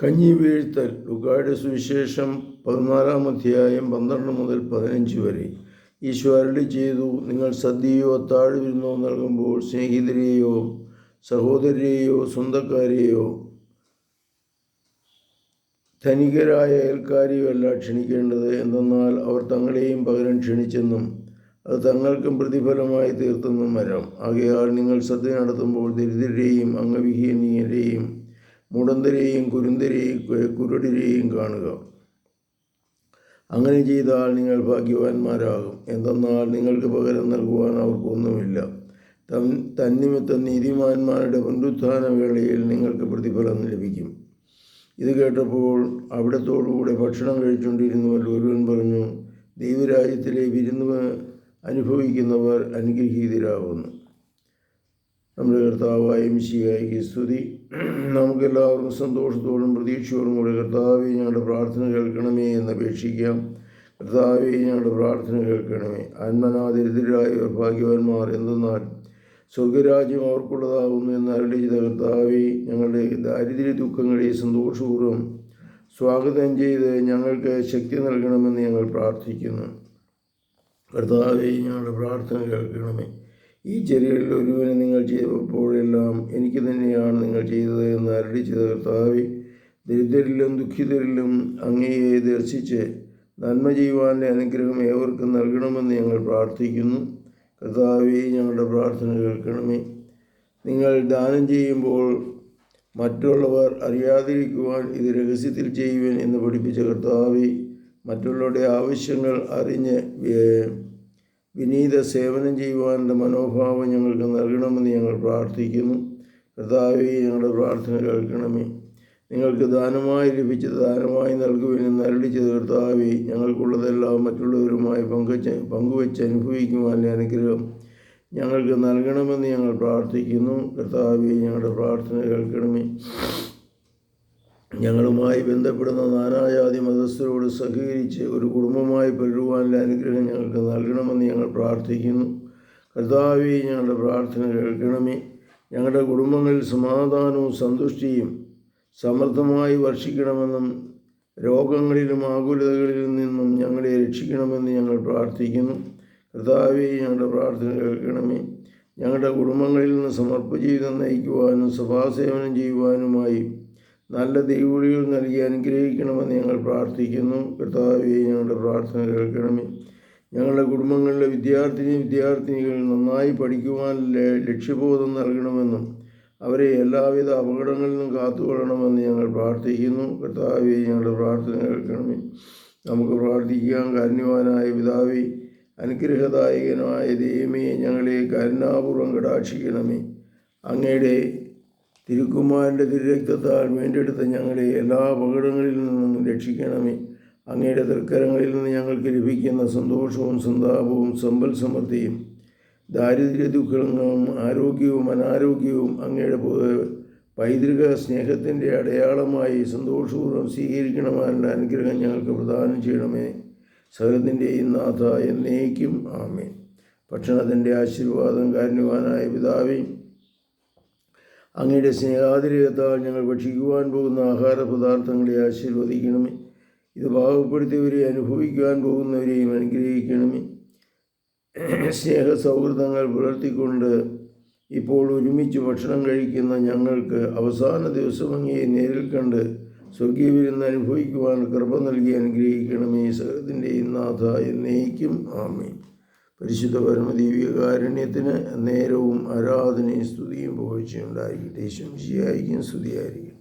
കഞ്ഞി വീഴ്ത്തൽ ലുക്കായുടെ സുവിശേഷം പതിനാലാം അധ്യായം പന്ത്രണ്ട് മുതൽ പതിനഞ്ച് വരെ. ഈശോ അരുളി ചെയ്തു നിങ്ങൾ സദ്യയോ താഴ്വിരുന്നോ വിരുന്നോ നൽകുമ്പോൾ സ്നേഹിതരെയോ സഹോദരരെയോ സ്വന്തക്കാരെയോ ധനികരായ അയൽക്കാരെയോ അല്ല ക്ഷണിക്കേണ്ടത്. എന്തെന്നാൽ അവർ തങ്ങളെയും പകരം ക്ഷണിച്ചെന്നും അത് തങ്ങൾക്കും പ്രതിഫലമായി തീർത്തെന്നും വരാം ആകയാൽ നിങ്ങൾ സദ്യ നടത്തുമ്പോൾ ദരിദ്രരെയും അംഗവിഹീനീയരെയും മുടന്തരെയും കുരുന്തരെയും കുരുടരെയും കാണുക. അങ്ങനെ ചെയ്താൽ നിങ്ങൾ ഭാഗ്യവാന്മാരാകും. എന്തെന്നാൽ നിങ്ങൾക്ക് പകരം നൽകുവാൻ അവർക്കൊന്നുമില്ല തൻ തന്നിമിത്തം നീതിമാന്മാരുടെ പുനരുത്ഥാന വേളയിൽ നിങ്ങൾക്ക് പ്രതിഫലം ലഭിക്കും. ഇത് കേട്ടപ്പോൾ അവിടത്തോടുകൂടെ ഭക്ഷണം കഴിച്ചുകൊണ്ടിരുന്നവർ ഒരുവൻ പറഞ്ഞു ദൈവരാജ്യത്തിലെ വിരുന്ന് അനുഭവിക്കുന്നവർ അനുഗ്രഹീതരാകുന്നു. നമ്മുടെ കർത്താവായ മിശിയായി സ്തുതി. നമുക്കെല്ലാവർക്കും സന്തോഷത്തോടും പ്രതീക്ഷയോടും കൂടി കർത്താവെ ഞങ്ങളുടെ പ്രാർത്ഥന കേൾക്കണമേ എന്ന് അപേക്ഷിക്കാം. കർത്താവെ ഞങ്ങളുടെ പ്രാർത്ഥന കേൾക്കണമേ. ആത്മനാദരിദ്രരായ ഭാഗ്യവാന്മാർ എന്തെന്നാൽ സ്വർഗരാജ്യം അവർക്കുള്ളതാകുന്നു എന്ന് അരളി ചെയ്ത കർത്താവെ ഞങ്ങളുടെ ദാരിദ്ര്യ ദുഃഖങ്ങളെ സന്തോഷപൂർവം സ്വാഗതം ചെയ്ത് ഞങ്ങൾക്ക് ശക്തി നൽകണമെന്ന് ഞങ്ങൾ പ്രാർത്ഥിക്കുന്നു. കർത്താവെ ഞങ്ങളുടെ പ്രാർത്ഥന കേൾക്കണമേ. ഈ ചെറിയ ഒരുവനെ നിങ്ങൾ ചെയ്തപ്പോഴെല്ലാം എനിക്ക് തന്നെയാണ് നിങ്ങൾ ചെയ്തത് എന്ന് അരടി ചെയ്ത കർത്താവെ ദരിദ്രരിലും ദുഃഖിതരിലും അങ്ങയെ ദർശിച്ച് നന്മ ചെയ്യുവാന്റെ അനുഗ്രഹം ഏവർക്കും നൽകണമെന്ന് ഞങ്ങൾ പ്രാർത്ഥിക്കുന്നു. കർത്താവെ ഞങ്ങളുടെ പ്രാർത്ഥന കേൾക്കണമേ. നിങ്ങൾ ദാനം ചെയ്യുമ്പോൾ മറ്റുള്ളവർ അറിയാതിരിക്കുവാൻ ഇത് രഹസ്യത്തിൽ ചെയ്യുവാൻ എന്ന് പഠിപ്പിച്ച കർത്താവെ മറ്റുള്ളവരുടെ ആവശ്യങ്ങൾ അറിഞ്ഞ് വിനീത സേവനം ചെയ്യുവാനുള്ള മനോഭാവം ഞങ്ങൾക്ക് നൽകണമെന്ന് ഞങ്ങൾ പ്രാർത്ഥിക്കുന്നു. കർത്താവെ ഞങ്ങളുടെ പ്രാർത്ഥന കേൾക്കണമേ. നിങ്ങൾക്ക് ദാനമായി ലഭിച്ച ദാനമായി നൽകുവാനെന്ന് അരളിച്ചത് കർത്താവെ ഞങ്ങൾക്കുള്ളതെല്ലാം മറ്റുള്ളവരുമായി പങ്കുവച്ച് പങ്കുവെച്ച് അനുഭവിക്കുവാനുള്ള അനുഗ്രഹം ഞങ്ങൾക്ക് നൽകണമെന്ന് ഞങ്ങൾ പ്രാർത്ഥിക്കുന്നു. കർത്താവെ ഞങ്ങളുടെ പ്രാർത്ഥന കേൾക്കണമേ. ഞങ്ങളുമായി ബന്ധപ്പെടുന്ന നാനാജാതി മതസ്ഥരോട് സഹകരിച്ച് ഒരു കുടുംബമായി പെരുവാനുള്ള അനുഗ്രഹം ഞങ്ങൾക്ക് നൽകണമെന്ന് ഞങ്ങൾ പ്രാർത്ഥിക്കുന്നു. കർത്താവെ ഞങ്ങളുടെ പ്രാർത്ഥന കേൾക്കണമേ. ഞങ്ങളുടെ കുടുംബങ്ങളിൽ സമാധാനവും സന്തുഷ്ടിയും സമൃദ്ധമായി വർഷിക്കണമെന്നും രോഗങ്ങളിലും ആകുലതകളിൽ നിന്നും ഞങ്ങളെ രക്ഷിക്കണമെന്ന് ഞങ്ങൾ പ്രാർത്ഥിക്കുന്നു. കർത്താവെ ഞങ്ങളുടെ പ്രാർത്ഥന കേൾക്കണമേ. ഞങ്ങളുടെ കുടുംബങ്ങളിൽ നിന്ന് സമർപ്പ ജീവിതം നയിക്കുവാനും സഭാസേവനം ചെയ്യുവാനുമായി നല്ല ദൈവവിളികൾ നൽകി അനുഗ്രഹിക്കണമെന്ന് ഞങ്ങൾ പ്രാർത്ഥിക്കുന്നു. കർത്താവെ ഞങ്ങളുടെ പ്രാർത്ഥന കേൾക്കണമേ. ഞങ്ങളുടെ കുടുംബങ്ങളിലെ വിദ്യാർത്ഥിനി വിദ്യാർത്ഥിനികൾ നന്നായി പഠിക്കുവാൻ ലക്ഷ്യബോധം നൽകണമെന്നും അവരെ എല്ലാവിധ അപകടങ്ങളിൽ നിന്നും കാത്തുകൊള്ളണമെന്ന് ഞങ്ങൾ പ്രാർത്ഥിക്കുന്നു. കർത്താവെ ഞങ്ങളുടെ പ്രാർത്ഥന കേൾക്കണമേ. നമുക്ക് പ്രാർത്ഥിക്കാൻ കാരുണ്യവാനായ പിതാവി അനുഗ്രഹദായകനായ ദൈവമേ ഞങ്ങളെ കരുണാപൂർവം കടാക്ഷിക്കണമേ. അങ്ങയുടെ തിരുക്കുമാരന്റെ തിരുരക്തത്താൽ വീണ്ടെടുത്ത ഞങ്ങളെ എല്ലാ അപകടങ്ങളിൽ നിന്നും രക്ഷിക്കണമേ. അങ്ങയുടെ തൃക്കരങ്ങളിൽ നിന്ന് ഞങ്ങൾക്ക് ലഭിക്കുന്ന സന്തോഷവും സന്താപവും സമ്പൽ സമൃദ്ധിയും ദാരിദ്ര്യ ദുഃഖങ്ങളും ആരോഗ്യവും അനാരോഗ്യവും അങ്ങയുടെ പൈതൃക സ്നേഹത്തിന്റെ അടയാളമായി സന്തോഷപൂർവം സ്വീകരിക്കണമെന്ന അനുഗ്രഹം ഞങ്ങൾക്ക് പ്രദാനം ചെയ്യണമേ. സകലത്തിന്റെയും നാഥ എന്നേക്കും ആമേ ഭക്ഷണത്തിന്റെ ആശീർവാദം കാരണവാനായ പിതാവേയും അങ്ങയുടെ സ്നേഹാതിരകത്താൽ ഞങ്ങൾ ഭക്ഷിക്കുവാൻ പോകുന്ന ആഹാര പദാർത്ഥങ്ങളെ ആശീർവദിക്കണമേ. ഇത് പാവപ്പെടുത്തിയവരെ അനുഭവിക്കുവാൻ പോകുന്നവരെയും അനുഗ്രഹിക്കണമേ. സ്നേഹ സൗഹൃദങ്ങൾ പുലർത്തിക്കൊണ്ട് ഇപ്പോൾ ഒരുമിച്ച് ഭക്ഷണം കഴിക്കുന്ന ഞങ്ങൾക്ക് അവസാന ദിവസം അങ്ങയെ നേരിൽ കണ്ട് സ്വർഗീയ വിരുന്ന് അനുഭവിക്കുവാൻ കൃപ നൽകി അനുഗ്രഹിക്കണമേ. സകലത്തിന്റെയും നാഥ എന്നേക്കും ആമേ പരിശുദ്ധ പരമദീവികാരുണ്യത്തിന് നേരവും ആരാധനയും സ്തുതിയും പുകഴ്ചയുണ്ടായിരിക്കട്ടെ ശംശിയായിരിക്കും സ്തുതിയായിരിക്കട്ടെ